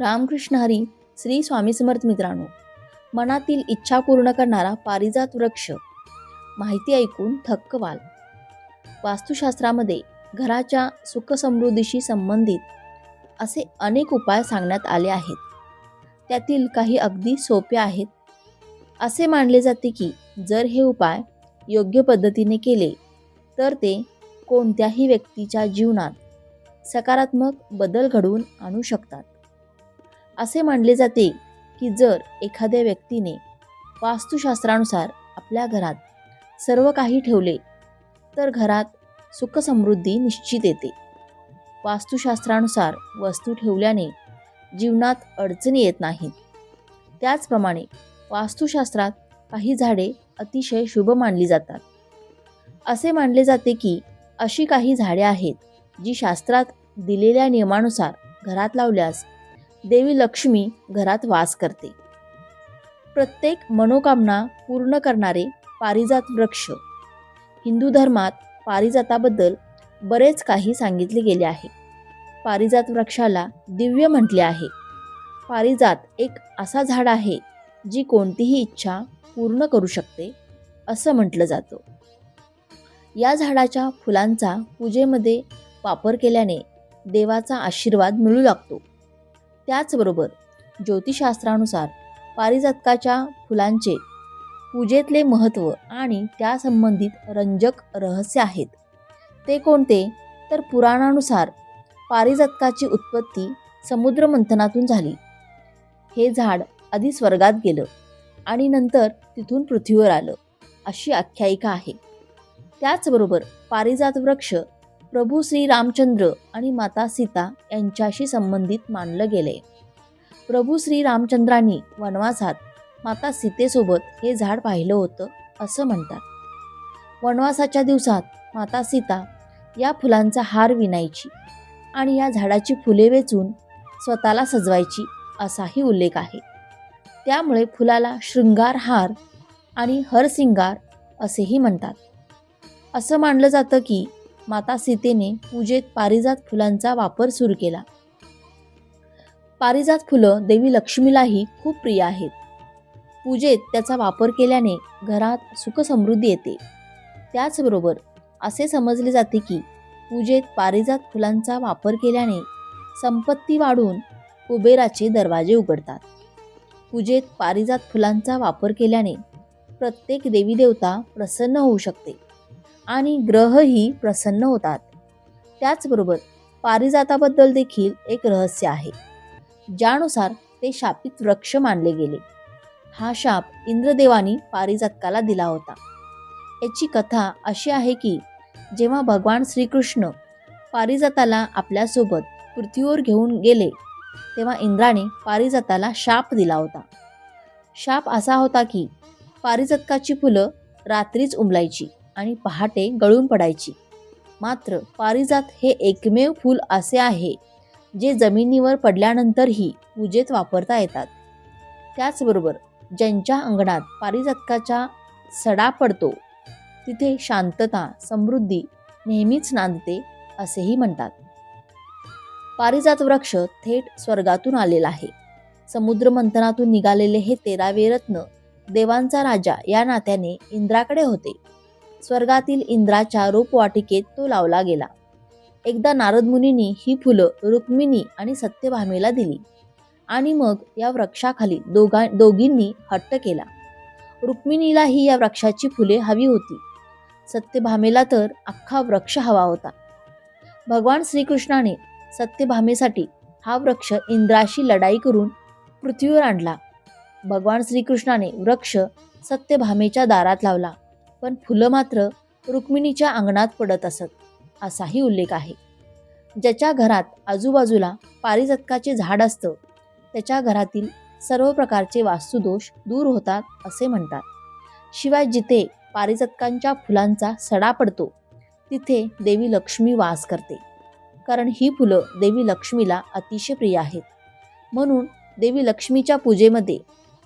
रामकृष्ण हरी श्री स्वामी समर्थ मित्रांनो मनातील इच्छा पूर्ण करणारा पारिजात वृक्ष. माहिती ऐकून थक्क व्हाल. वास्तुशास्त्रामध्ये घराच्या सुखसमृद्धीशी संबंधित असे अनेक उपाय सांगण्यात आले आहेत. त्यातील काही अगदी सोपे आहेत. असे मानले जाते की जर हे उपाय योग्य पद्धतीने केले तर ते कोणत्याही व्यक्तीच्या जीवनात सकारात्मक बदल घडवून आणू शकतात. असे मानले जाते की जर एखाद्या व्यक्तीने वास्तुशास्त्रानुसार आपल्या घरात सर्व काही ठेवले तर घरात सुखसमृद्धी निश्चित येते. वास्तुशास्त्रानुसार वस्तू ठेवल्याने जीवनात अडचणी येत नाहीत. त्याचप्रमाणे वास्तुशास्त्रात काही झाडे अतिशय शुभ मानली जातात. असे मानले जाते की अशी काही झाडे आहेत जी शास्त्रात दिलेल्या नियमानुसार घरात लावल्यास देवी लक्ष्मी घरात वास करते. प्रत्येक मनोकामना पूर्ण करणारे पारिजात वृक्ष. हिंदू धर्मात पारिजाताबद्दल बरेच काही सांगितले गेले आहे. पारिजात वृक्षाला दिव्य म्हटले आहे. पारिजात एक असा झाड आहे जी कोणतीही इच्छा पूर्ण करू शकते असं म्हटलं जातं. या झाडाच्या फुलांचा पूजेमध्ये वापर केल्याने देवाचा आशीर्वाद मिळू लागतो. त्याचबरोबर ज्योतिषशास्त्रानुसार पारिजातकाच्या फुलांचे पूजेतले महत्त्व आणि त्यासंबंधित रंजक रहस्य आहेत. ते कोणते? तर पुराणानुसार पारिजातकाची उत्पत्ती समुद्रमंथनातून झाली. हे झाड आधी स्वर्गात गेलं आणि नंतर तिथून पृथ्वीवर आलं अशी आख्यायिका आहे. त्याचबरोबर पारिजात वृक्ष प्रभू श्री रामचंद्र आणि माता सीता यांच्याशी संबंधित मानलं गेले. प्रभू श्री रामचंद्रांनी वनवासात माता सीतेसोबत हे झाड पाहिलं होतं असं म्हणतात. वनवासाच्या दिवसात माता सीता या फुलांचा हार विणायची आणि या झाडाची फुले वेचून स्वतःला सजवायची असाही उल्लेख आहे. त्यामुळे फुलाला शृंगार हार आणि हरसिंगार असेही म्हणतात. असं मानलं जातं की माता सीतेने पूजेत पारिजात फुलांचा वापर सुरू केला. पारिजात फुलं देवी लक्ष्मीलाही खूप प्रिय आहेत. पूजेत त्याचा वापर केल्याने घरात सुखसमृद्धी येते. त्याचबरोबर असे समजले जाते की पूजेत पारिजात फुलांचा वापर केल्याने संपत्ती वाढून कुबेराचे दरवाजे उघडतात. पूजेत पारिजात फुलांचा वापर केल्याने प्रत्येक देवी देवता प्रसन्न होऊ शकते. आणि ग्रहही प्रसन्न होतात. त्याचबरोबर पारिजाताबद्दल देखील एक रहस्य आहे. ज्यानुसार ते शापित वृक्ष मानले गेले. हा शाप इंद्रदेवानी पारिजातकाला दिला होता. याची कथा अशी आहे की जेव्हा भगवान श्रीकृष्ण पारिजाताला आपल्यासोबत पृथ्वीवर घेऊन गेले तेव्हा इंद्राने पारिजाताला शाप दिला होता. शाप असा होता की पारिजातकाची फुलं रात्रीच उमलायची. आणि पहाटे गळून पडायची. मात्र पारिजात हे एकमेव फूल असे आहे जे जमिनीवर पडल्यानंतरही पूजेत वापरता येतात. त्याचबरोबर ज्यांच्या अंगणात पारिजातकाचा सडा पडतो तिथे शांतता समृद्धी नेहमीच नांदते असेही म्हणतात. पारिजात वृक्ष थेट स्वर्गातून आलेला आहे. समुद्र मंथनातून निघालेले हे तेरावे रत्न देवांचा राजा या नात्याने इंद्राकडे होते. स्वर्गातील इंद्राच्या रोपवाटिकेत तो लावला गेला. एकदा नारद मुनींनी ही फुलं रुक्मिणी आणि सत्यभामेला दिली आणि मग या वृक्षाखाली दोघा दोघींनी हट्ट केला. रुक्मिणीलाही या वृक्षाची फुले हवी होती. सत्यभामेला तर अख्खा वृक्ष हवा होता. भगवान श्रीकृष्णाने सत्यभामेसाठी हा वृक्ष इंद्राशी लढाई करून पृथ्वीवर आणला. भगवान श्रीकृष्णाने वृक्ष सत्यभामेच्या दारात लावला. पण फुलं मात्र रुक्मिणीच्या अंगणात पडत असत असाही उल्लेख आहे. ज्याच्या घरात आजूबाजूला पारिजातकाचे झाड असतं त्याच्या घरातील सर्व प्रकारचे वास्तुदोष दूर होतात असे म्हणतात. शिवाय जिथे पारिजातकांच्या फुलांचा सडा पडतो तिथे देवी लक्ष्मी वास करते. कारण ही फुलं देवी लक्ष्मीला अतिशय प्रिय आहेत. म्हणून देवी लक्ष्मीच्या पूजेमध्ये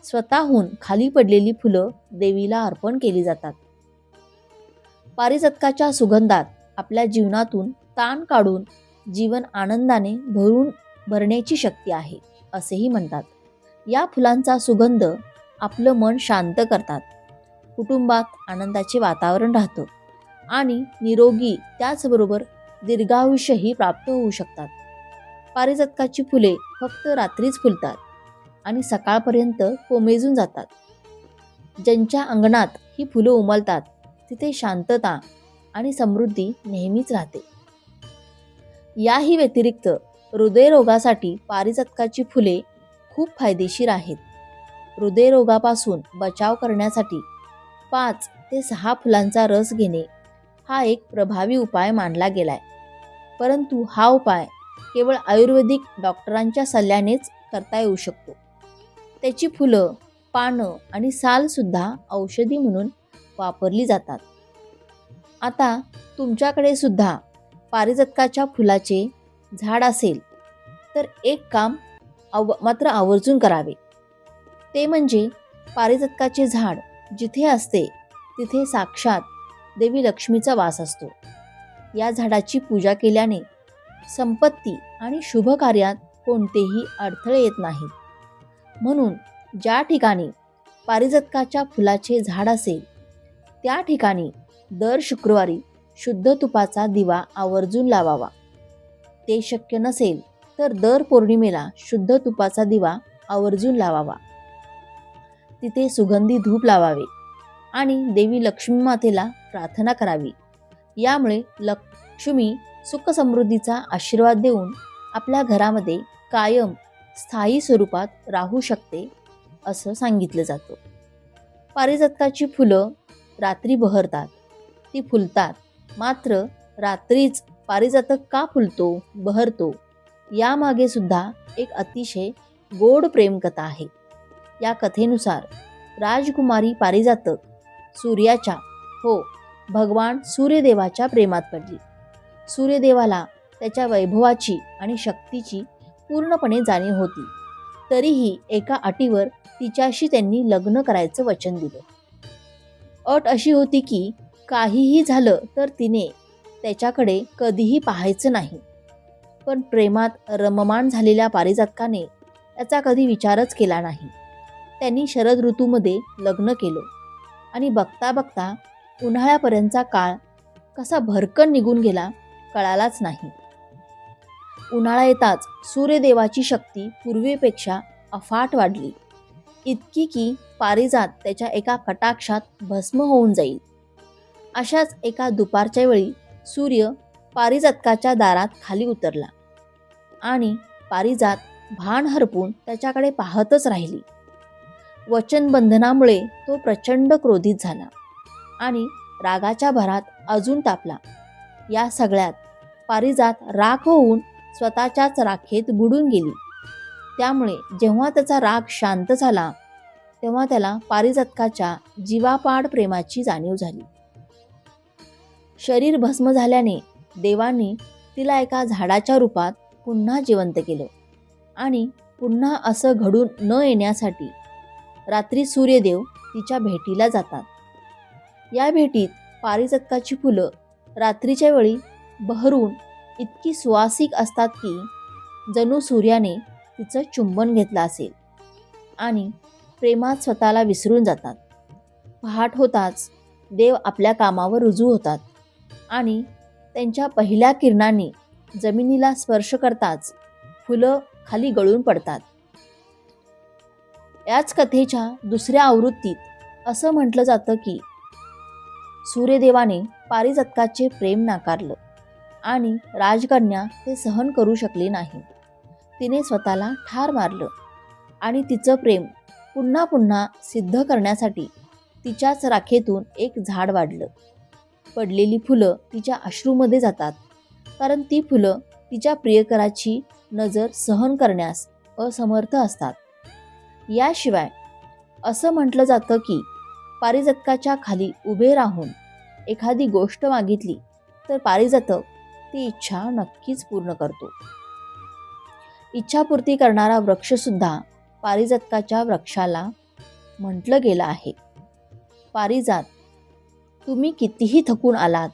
स्वतःहून खाली पडलेली फुलं देवीला अर्पण केली जातात. पारिजातकाच्या सुगंधात आपल्या जीवनातून ताण काढून जीवन आनंदाने भरून भरण्याची शक्ती आहे असेही म्हणतात. या फुलांचा सुगंध आपलं मन शांत करतात. कुटुंबात आनंदाचे वातावरण राहतं आणि निरोगी त्याचबरोबर दीर्घायुष्यही प्राप्त होऊ शकतात. पारिजातकाची फुले फक्त रात्रीच फुलतात आणि सकाळपर्यंत कोमेजून जातात. ज्यांच्या अंगणात ही फुलं उमलतात तिथे शांतता आणि समृद्धी नेहमीच राहते. याही व्यतिरिक्त हृदयरोगासाठी पारिजातकाची फुले खूप फायदेशीर आहेत. हृदयरोगापासून बचाव करण्यासाठी पाच ते सहा फुलांचा रस घेणे हा एक प्रभावी उपाय मानला गेलाय. परंतु हा उपाय केवळ आयुर्वेदिक डॉक्टरांच्या सल्ल्यानेच करता येऊ शकतो. त्याची फुलं पानं आणि सालसुद्धा औषधी म्हणून वापरली जातात. आता तुमच्याकडे सुद्धा पारिजातकाच्या फुलाचे झाड असेल तर एक काम आव मात्र आवर्जून करावे. ते म्हणजे पारिजातकाचे झाड जिथे असते तिथे साक्षात देवी लक्ष्मीचा वास असतो. या झाडाची पूजा केल्याने संपत्ती आणि शुभ कार्यात कोणतेही अडथळे येत नाहीत. म्हणून ज्या ठिकाणी पारिजातकाच्या फुलाचे झाड असेल त्या ठिकाणी दर शुक्रवारी शुद्ध तुपाचा दिवा आवर्जून लावावा. ते शक्य नसेल तर दर पौर्णिमेला शुद्ध तुपाचा दिवा आवर्जून लावावा. तिथे सुगंधी धूप लावावे आणि देवी लक्ष्मी मातेला प्रार्थना करावी. यामुळे लक्ष्मी सुखसमृद्धीचा आशीर्वाद देऊन आपल्या घरामध्ये कायम स्थायी स्वरूपात राहू शकते असं सांगितलं जातं. पारिजातकाची फुलं रात्री बहरतात. ती फुलतात. मात्र रात्रीच पारिजातक का फुलतो बहरतो? यामागे सुद्धा एक अतिशय गोड प्रेमकथा आहे. या कथेनुसार राजकुमारी पारिजातक सूर्याच्या हो भगवान सूर्यदेवाच्या प्रेमात पडली. सूर्यदेवाला त्याच्या वैभवाची आणि शक्तीची पूर्णपणे जाणीव होती. तरीही एका अटीवर तिच्याशी त्यांनी लग्न करायचं वचन दिलं. अट अशी होती की काहीही झालं तर तिने त्याच्याकडे कधीही पाहायचं नाही. पण प्रेमात रममाण झालेल्या पारिजातकाने याचा कधी विचारच केला नाही. त्यांनी शरद ऋतूमध्ये लग्न केलं आणि बघता बघता उन्हाळ्यापर्यंतचा काळ कसा भरकन निघून गेला कळालाच नाही. उन्हाळा येताच सूर्यदेवाची शक्ती पूर्वीपेक्षा अफाट वाढली. इतकी की पारिजात त्याच्या एका कटाक्षात भस्म होऊन जाईल. अशाच एका दुपारच्या वेळी सूर्य पारिजातकाच्या दारात खाली उतरला आणि पारिजात भान हरपून त्याच्याकडे पाहतच राहिली. वचनबंधनामुळे तो प्रचंड क्रोधित झाला आणि रागाच्या भरात अजून तापला. या सगळ्यात पारिजात राख होऊन स्वतःच्याच राखेत बुडून गेली. त्यामुळे जेव्हा त्याचा राग शांत झाला तेव्हा त्याला पारिजातकाच्या जीवापाड प्रेमाची जाणीव झाली. शरीर भस्म झाल्याने देवांनी तिला एका झाडाच्या रूपात पुन्हा जिवंत केलं आणि पुन्हा असं घडून न येण्यासाठी रात्री सूर्यदेव तिच्या भेटीला जातात. या भेटीत पारिजातकाची फुलं रात्रीच्या वेळी बहरून इतकी सुवासिक असतात की जणू सूर्याने तिचं चुंबन घेतलं असेल. आणि प्रेमात स्वतःला विसरून जातात. पहाट होताच देव आपल्या कामावर रुजू होतात. आणि त्यांच्या पहिल्या किरणांनी जमिनीला स्पर्श करताच फुलं खाली गळून पडतात. याच कथेच्या दुसऱ्या आवृत्तीत असं म्हटलं जातं की सूर्यदेवाने पारिजातकाचे प्रेम नाकारलं आणि राजकन्या ते सहन करू शकली नाही. तिने स्वतःला ठार मारलं आणि तिचं प्रेम पुन्हा पुन्हा सिद्ध करण्यासाठी तिच्याच राखेतून एक झाड वाढलं. पडलेली फुलं तिच्या अश्रूमध्ये जातात कारण ती फुलं तिच्या प्रियकराची नजर सहन करण्यास असमर्थ असतात. याशिवाय असं म्हटलं जातं की पारिजातकाच्या खाली उभे राहून एखादी गोष्ट मागितली तर पारिजातक ती इच्छा नक्कीच पूर्ण करतो. इच्छापूर्ती करणारा वृक्षसुद्धा पारिजातकाच्या वृक्षाला म्हटलं गेलं आहे. पारिजात तुम्ही कितीही थकून आलात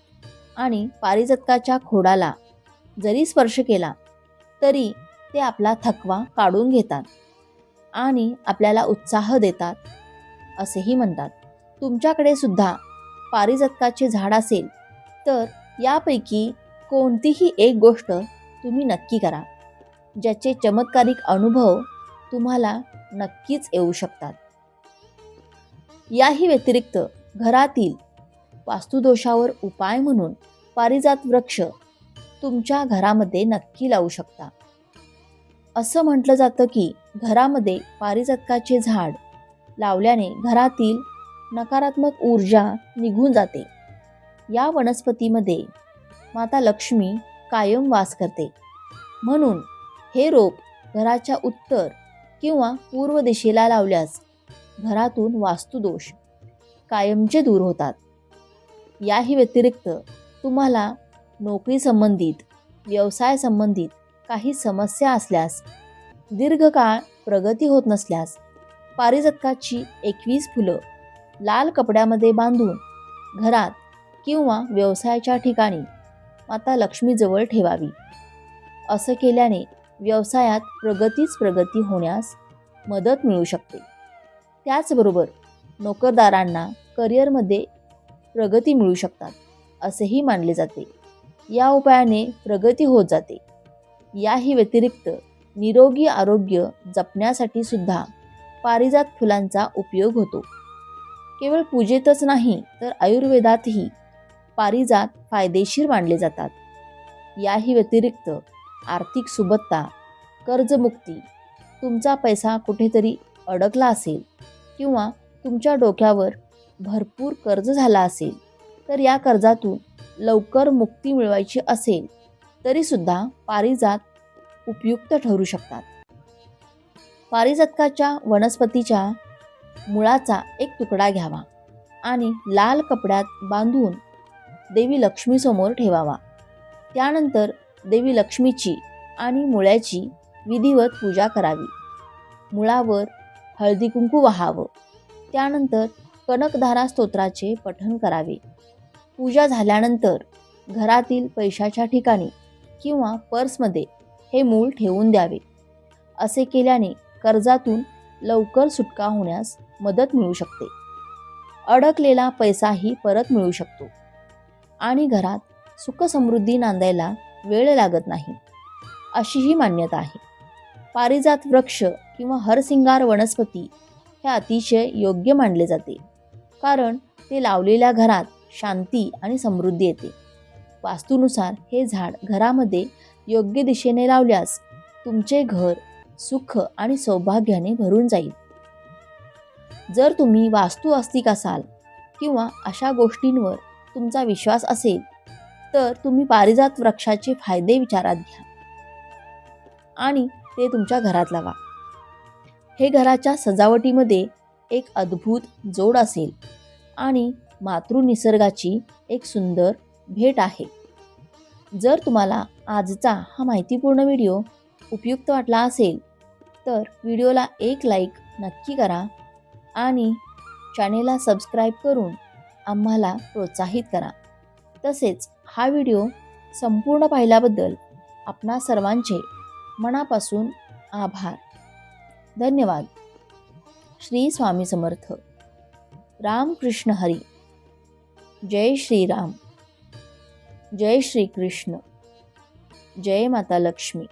आणि पारिजातकाच्या खोडाला जरी स्पर्श केला तरी ते आपला थकवा काढून घेतात आणि आपल्याला उत्साह देतात असेही म्हणतात. तुमच्याकडे सुद्धा पारिजातकाचे झाड असेल तर यापैकी कोणतीही एक गोष्ट तुम्ही नक्की करा. ज्याचे चमत्कारिक अनुभव तुम्हाला नक्कीच येऊ शकतात. याही व्यतिरिक्त घरातील वास्तुदोषावर उपाय म्हणून पारिजात वृक्ष तुमच्या घरामध्ये नक्की लावू शकता. असं म्हटलं जातं की घरामध्ये पारिजातकाचे झाड लावल्याने घरातील नकारात्मक ऊर्जा निघून जाते. या वनस्पतीमध्ये माता लक्ष्मी कायम वास करते. म्हणून हे रोप घराच्या उत्तर किंवा पूर्व दिशेला लावल्यास घरातून वास्तुदोष कायमचे दूर होतात. याही व्यतिरिक्त तुम्हाला नोकरी संबंधित व्यवसाय संबंधित काही समस्या असल्यास दीर्घकाळ प्रगती होत नसल्यास पारिजातकाची एकवीस फुलं लाल कपड्यामध्ये बांधून घरात किंवा व्यवसायाच्या ठिकाणी माता लक्ष्मीजवळ ठेवावी. असं केल्याने व्यवसायात प्रगतीच प्रगती होण्यास मदत मिळू शकते. त्याचबरोबर नोकरदारांना करिअरमध्ये प्रगती मिळू शकतात असेही मानले जाते. या उपायाने प्रगती होत जाते. याही व्यतिरिक्त निरोगी आरोग्य जपण्यासाठी सुद्धा पारिजात फुलांचा उपयोग होतो. केवळ पूजेतच नाही तर आयुर्वेदातही पारिजात फायदेशीर मानले जातात. याही व्यतिरिक्त आर्थिक सुबत्ता कर्जमुक्ती तुमचा पैसा कुठेतरी अडकला असेल किंवा तुमच्या डोक्यावर भरपूर कर्ज झाला असेल तर या कर्जातून लवकर मुक्ती मिळवायची असेल तरीसुद्धा पारिजात उपयुक्त ठरू शकतात. पारिजातकाच्या वनस्पतीच्या मुळाचा एक तुकडा घ्यावा आणि लाल कपड्यात बांधून देवी लक्ष्मीसमोर ठेवावा. त्यानंतर देवी लक्ष्मीची आणि मुळ्याची विधिवत पूजा करावी. मुळावर हळदी कुंकू वाहावं. त्यानंतर कनकधारा स्तोत्राचे पठण करावे. पूजा झाल्यानंतर घरातील पैशाच्या ठिकाणी किंवा पर्समध्ये हे मूळ ठेवून द्यावे. असे केल्याने कर्जातून लवकर सुटका होण्यास मदत मिळू शकते. अडकलेला पैसाही परत मिळू शकतो. आणि घरात सुखसमृद्धी नांदायला वेळ लागत नाही. अशीही मान्यता आहे. पारिजात वृक्ष किंवा हरसिंगार वनस्पती हे अतिशय योग्य मानले जाते. कारण ते लावलेल्या घरात शांती आणि समृद्धी येते. वास्तूनुसार हे झाड घरामध्ये योग्य दिशेने लावल्यास तुमचे घर सुख आणि सौभाग्याने भरून जाईल. जर तुम्ही वास्तू आस्तिक असाल किंवा अशा गोष्टींवर तुमचा विश्वास असेल तर तुम्ही पारिजात वृक्षाचे फायदे विचारात घ्या. आणि ते तुमच्या घरात लावा. हे घराच्या सजावटीमध्ये एक अद्भुत जोड असेल आणि मातृ निसर्गाची एक सुंदर भेट आहे. जर तुम्हाला आजचा हा माहितीपूर्ण व्हिडिओ उपयुक्त वाटला असेल तर व्हिडिओला एक लाईक नक्की करा आणि चॅनेलला सबस्क्राईब करून आम्हाला प्रोत्साहित करा. तसेच हा व्हिडिओ संपूर्ण पाहिल्याबद्दल आपणा सर्वांचे मनापासून आभार. धन्यवाद. श्री स्वामी समर्थ. रामकृष्ण हरी. जय श्रीराम. जय श्री कृष्ण जय माता लक्ष्मी.